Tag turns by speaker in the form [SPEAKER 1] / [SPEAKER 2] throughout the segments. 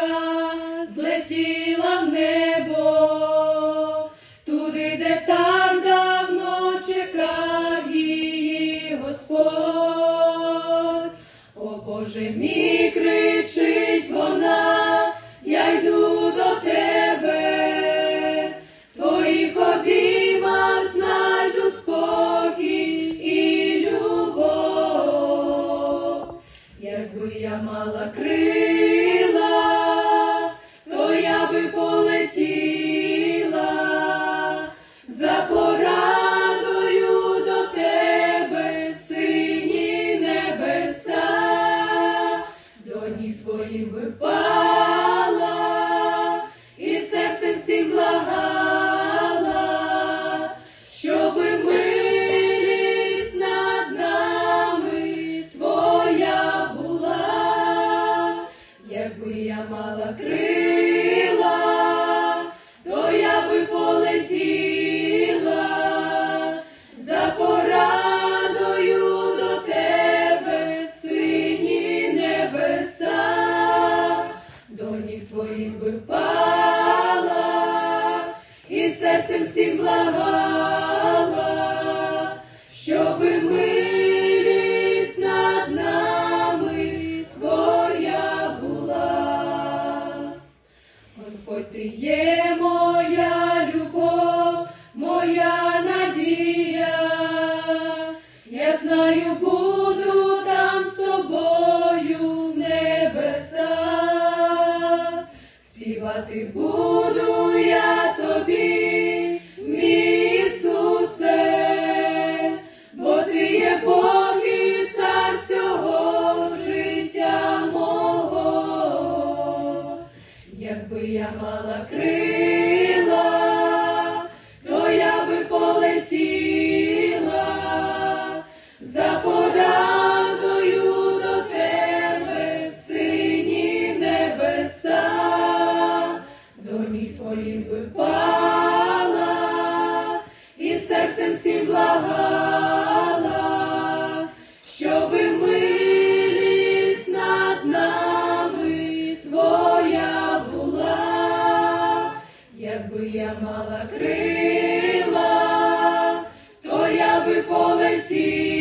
[SPEAKER 1] душа злетіла в небо, туди, де так давно чекав її Господь. О Боже мій, кричить вона, я йду до тебе, в твоїх обіймах знайду спокій і любов. Якби я мала крила, твоїх би впала, і серце всім благала, щоби милість над нами твоя була, якби я мала крила, і серцем всім благала, щоби милість над нами твоя була. Господь, ти є моя любов, моя надія. Я знаю, буду там з тобою в небесах. Співати буду я тобі, ти Бог і життя мого. Якби я мала крила, то я би полетіла. За порадою до тебе в сині небеса, до ніг твоїх би впала, і серцем всім благала, мала крила, то я би полетіла.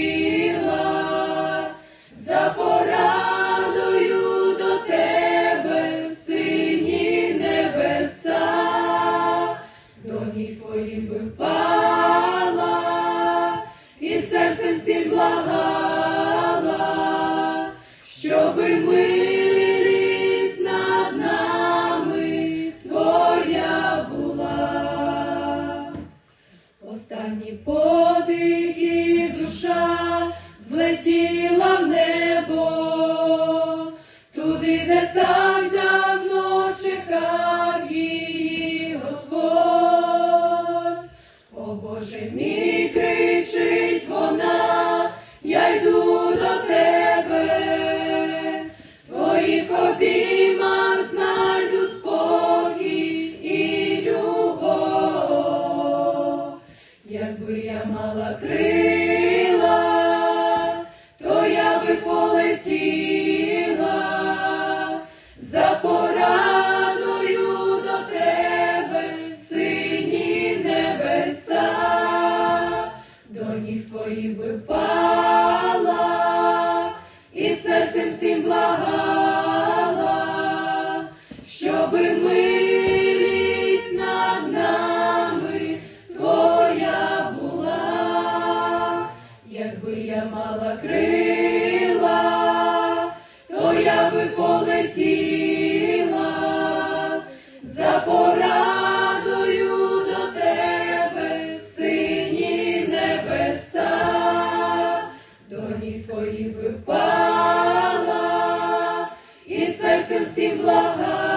[SPEAKER 1] За порадою до тебе сині небеса, до ніг твоїх би впала, і серцем всім благала, щоби милість туди, де так давно чекав її Господь. О Боже мій, кричить вона, я йду до тебе, твоїх обіймах знайду спокій і любов. Якби я мала крила, то я би полетіла твоїх би впала, і серцем всім благала, щоби милість над нами твоя була, якби я мала крила, всім благала.